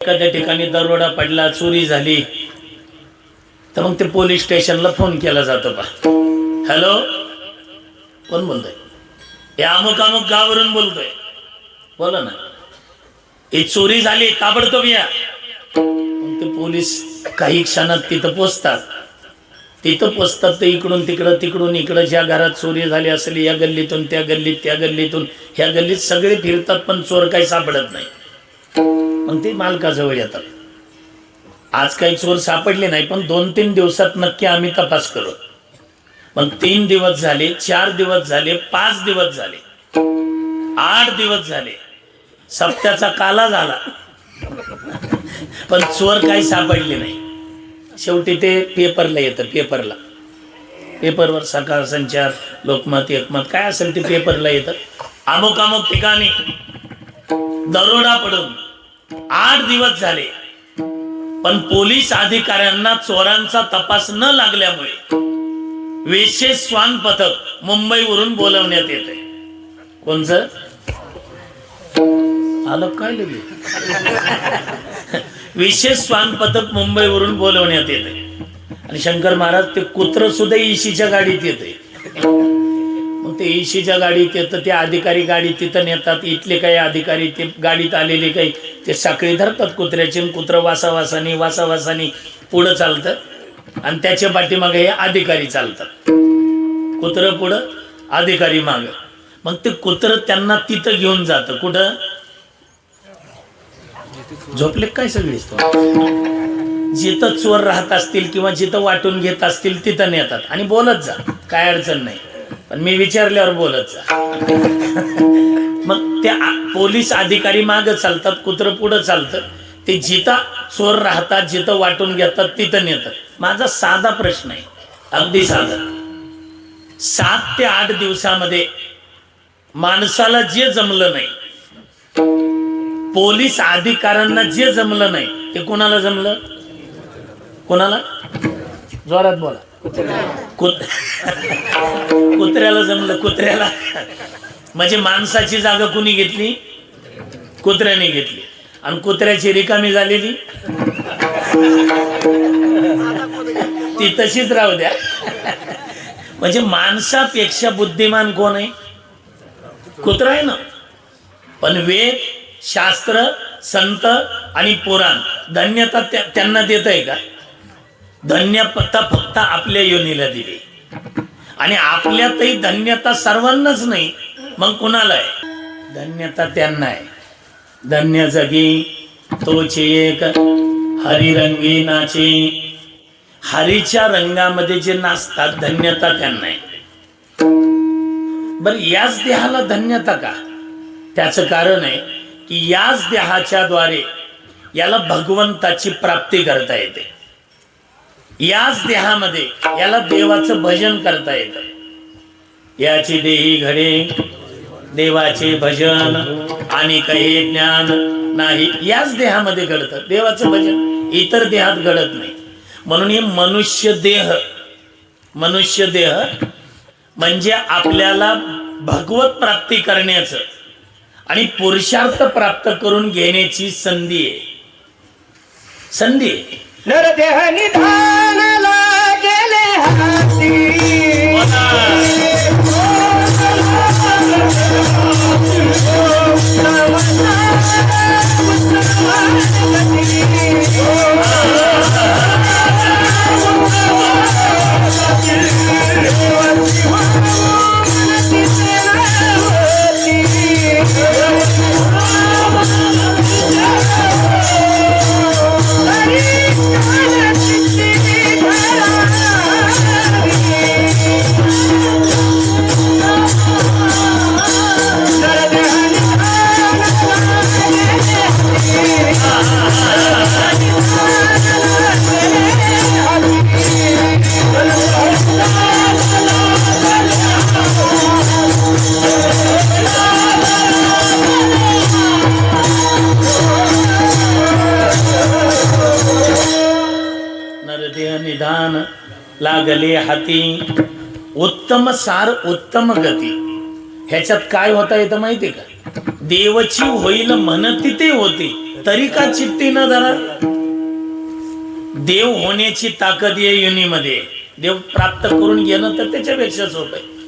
एखाद्या ठिकाणी दरोडा पडला चोरी झाली तर मग ते पोलीस स्टेशनला फोन केला जातो पा हॅलो? कोण बोलतोय? हे अमुक अमुक गावावरून बोलतोय. बोला ना. ही चोरी झाली ताबडतोब या. मग ते पोलीस काही क्षणात तिथं पोचतात. तिथं पोचतात ते इकडून तिकडं तिकडून इकडं ज्या घरात चोरी झाली असेल या गल्लीतून त्या गल्लीत त्या गल्लीतून ह्या गल्लीत सगळे फिरतात पण चोर काही सापडत नाही. मग ते मालकाजवळ येतात. आज काही चोर सापडले नाही पण दोन तीन दिवसात नक्की आम्ही तपास करू. मग तीन दिवस झाले चार दिवस झाले पाच दिवस झाले आठ दिवस झाले सप्त्याचा काला झाला. पण चोर काही सापडले नाही. शेवटी ते पेपरला येतं पेपरला. पेपरवर सकाळ संचार लोकमत एकमत काय असेल ते पेपरला येतं. अमुक अमुक ठिकाणी दरोडा पडून आठ दिवस झाले. पण पोलीस अधिकाऱ्यांना चोरांचा तपास न लागल्यामुळे विशेष स्वान पथक मुंबईवरून बोलवण्यात येते कोणचं? आलं काय लगे विशेष स्वान पथक मुंबईवरून बोलवण्यात येते आणि शंकर महाराज ते कुत्र सुद्धा इशीच्या गाडीत येते ते एशीच्या गाडीत येतं ते अधिकारी गाडी तिथं नेतात इथले काही अधिकारी ते गाडीत आलेले काही ते साखळी धरतात कुत्र्याची कुत्र कुत्रं वासावासानी पुढं चालतं आणि त्याच्या पाठीमागे हे अधिकारी चालतात. कुत्रं पुढं अधिकारी माग. मग ते कुत्रं त्यांना तिथं घेऊन जातं. कुठं? झोपले काय सगळीच जिथं चोर राहत असतील किंवा जिथं वाटून घेत असतील तिथं नेतात आणि बोलत जा. काय अडचण नाही. पण मी विचारल्यावर बोलत जा. मग त्या पोलीस अधिकारी माग चालतात कुत्र पुढं चालतं ते जिथं चोर राहतात जिथं वाटून घेतात तिथं नेतात. माझा साधा प्रश्न आहे. अगदी साधा. सात ते आठ दिवसामध्ये माणसाला जे जमलं नाही पोलीस अधिकाऱ्यांना जे जमलं नाही ते कोणाला जमलं? कोणाला? जोरात बोला. कुत्र्याला. जमलं कुत्र्याला. म्हणजे माणसाची जागा कुणी घेतली? कुत्र्याने घेतली. आणि कुत्र्याची रिकामी झालेली? ती तशीच राहू द्या. म्हणजे माणसापेक्षा बुद्धिमान कोण आहे? कुत्रा आहे ना. पण वेद शास्त्र संत आणि पुराण धन्यता त्यांना देत आहे का? धन्यता फक्त आपल्या योनीला दिली. आणि आपल्यातही धन्यता सर्वांनाच नाही मग कुणाला आहे? धन्यता त्यांना आहे. धन्य जगी तोचे एक हरिरंगी नाचे. हरीच्या रंगामध्ये जे नाचतात धन्यता त्यांना आहे. बर याच देहाला धन्यता का? त्याचं कारण आहे की याच देहाच्या द्वारे याला भगवंताची प्राप्ती करता येते. याच देहामध्ये याला देवाचं भजन करता येतं. याची देही घडे देवाचे भजन आणि काही ज्ञान नाही याच देहामध्ये घडतं. देवाचं भजन इतर देहात घडत नाही. म्हणून हे मनुष्य देह मनुष्य देह म्हणजे आपल्याला भगवत प्राप्ती करण्याचं आणि पुरुषार्थ प्राप्त करून घेण्याची संधी आहे. संधी आहे. नरदेह हाती लागले हाती. उत्तम सार उत्तम गती. ह्याच्यात काय होता येतं माहितीये का? देवची होईल म्हणती ते होती. तरी का चित्ती न धरा देव होण्याची ताकद आहे युनीमध्ये. देव प्राप्त करून घेणं तर त्याच्यापेक्षा सोपं आहे.